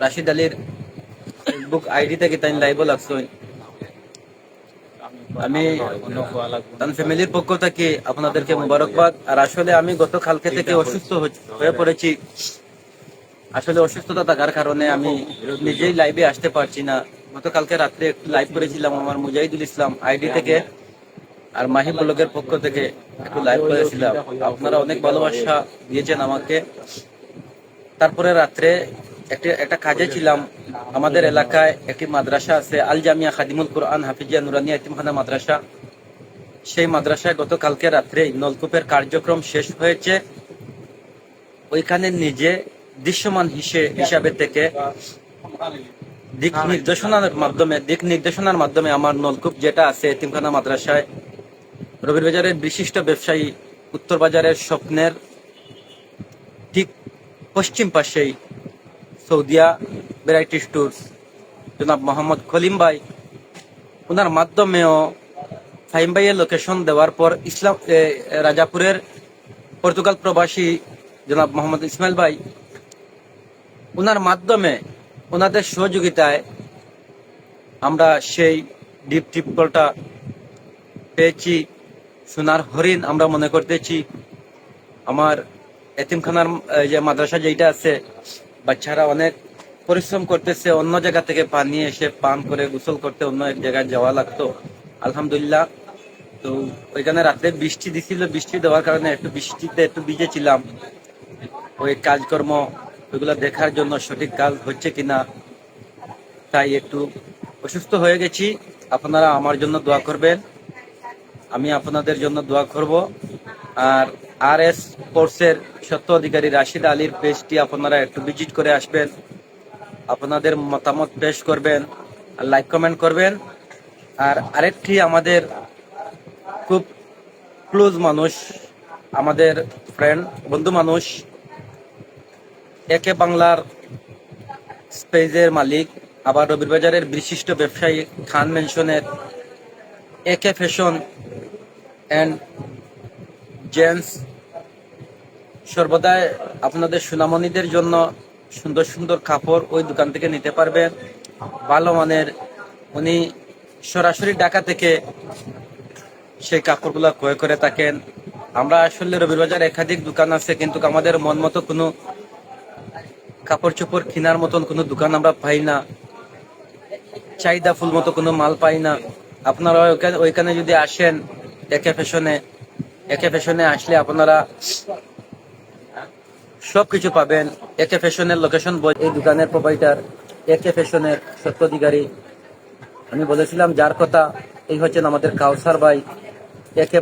রাশিদ আলীর Facebook ID থেকে তাই লাইভ লাগছে। আমি তার ফ্যামিলির পক্ষ থেকে আপনাদেরকে মুবারকবাদ। আর আসলে আমি গত কালকে থেকে অসুস্থ হয়ে- পড়েছি। আসলে অসুস্থতা থাকার কারণে আমি নিজেই লাইভে আসতে পারছি না। গতকালকে রাত্রে একটু লাইভ করেছিলাম আমার মুজাহিদুল ইসলাম আইডি থেকে আর মাহি ব্লগের পক্ষ থেকে একটু লাইভ করেছিলাম। আপনারা অনেক ভালোবাসা দিয়েছেন আমাকে। তারপরে রাত্রে একটি, একটা কাজে ছিলাম। আমাদের এলাকায় একটি মাদ্রাসা আছে আল জামিয়া খাদিমুল কোরআন হাফিজিয়া নুরানিয়া ইতিমখানা মাদ্রাসা। সেই মাদ্রাসায় গতকালকে রাত্রে নলকূপের কার্যক্রম শেষ হয়েছে। ওইখানে নিজে দৃশ্যমান হিসে- হিসাবে থেকে দিক নির্দেশনার মাধ্যমে, দিক নির্দেশনার মাধ্যমে আমার নলকূপ যেটা আছে এতিমখানা মাদ্রাসায়, রবির বাজারের বিশিষ্ট ব্যবসায়ী উত্তর বাজারের স্বপ্নের ঠিক পশ্চিম পাশেই সৌদিয়া ভ্যারাইটি স্টোর্স জনাব মোহাম্মদ খলিম ভাই ওনার মাধ্যমেও ফাইম ভাইয়ের লোকেশন দেওয়ার পর ইসলাম রাজাপুরের পর্তুগাল প্রবাসী জনাব মোহাম্মদ ইসমাইল ভাই ওনার মাধ্যমে ওনাদের সহযোগিতায় আমরা সেই ডিপ টিপকলটা পেয়েছি। সোনার হরিণ আমরা মনে করতেছি। আমার এতিমখানার যে মাদ্রাসা যেটা আছে বাচ্চারা অনেক পরিশ্রম করতেছে, অন্য জায়গা থেকে পানি এসে পান করে গোসল করতে অন্য এক জায়গায় যাওয়া লাগতো। আলহামদুলিল্লাহ, তো ওইখানে রাতে বৃষ্টি দিছিল, বৃষ্টি দেওয়ার কারণে একটু বৃষ্টিতে একটু ভিজেছিলাম ওই কাজকর্ম, ওইগুলো দেখার জন্য সঠিক কাজ হচ্ছে কিনা, তাই একটু অসুস্থ হয়ে গেছি। আপনারা আমার জন্য দোয়া করবেন। আমি আপনাদের জন্য দোয়া করব। আর আর এস কোর্সের সত্য অধিকারী রাশিদ আলীর পেজটি আপনারা একটু ভিজিট করে আসবেন। আপনাদের মতামত পেশ করবেন আর লাইক কমেন্ট করবেন। আর আরেকটি আমাদের খুব ক্লোজ মানুষ, আমাদের ফ্রেন্ড বন্ধু মানুষ, একে বাংলার স্পেজের মালিক, আবার রবির বাজারের বিশিষ্ট ব্যবসায়ী খান মেনশনের একে ফ্যাশন অ্যান্ড জেন্টস, সর্বদাই আপনাদের সুনামণিদের জন্য সুন্দর সুন্দর কাপড় ওই দোকান থেকে নিতে পারবেন। ভালো মানের, উনি সরাসরি ঢাকা থেকে সেই কাপড়গুলো ক্রয় করে থাকেন। আমরা আসলে রবির বাজার একাধিক দোকান আছে, কিন্তু আমাদের মন মতো কোনো কাপড় চোপড় কেনার মতন কোনো দোকান আমরা পাই না। চাহিদা ফুল মতো কোনো মাল পাই না। আপনারা ওইখানে যদি আসেন, একে ফ্যাশনে একে ফ্যাশনে আসলে আপনারা সবকিছু পাবেন। একে ফ্যাশনের লোকেশন এই দোকানের প্রোভাইডার একে ফ্যাশনের সত্যাধিকারী আমি বলেছিলাম, যার কথা এই হচ্ছেন আমাদের কাউসার ভাই। একে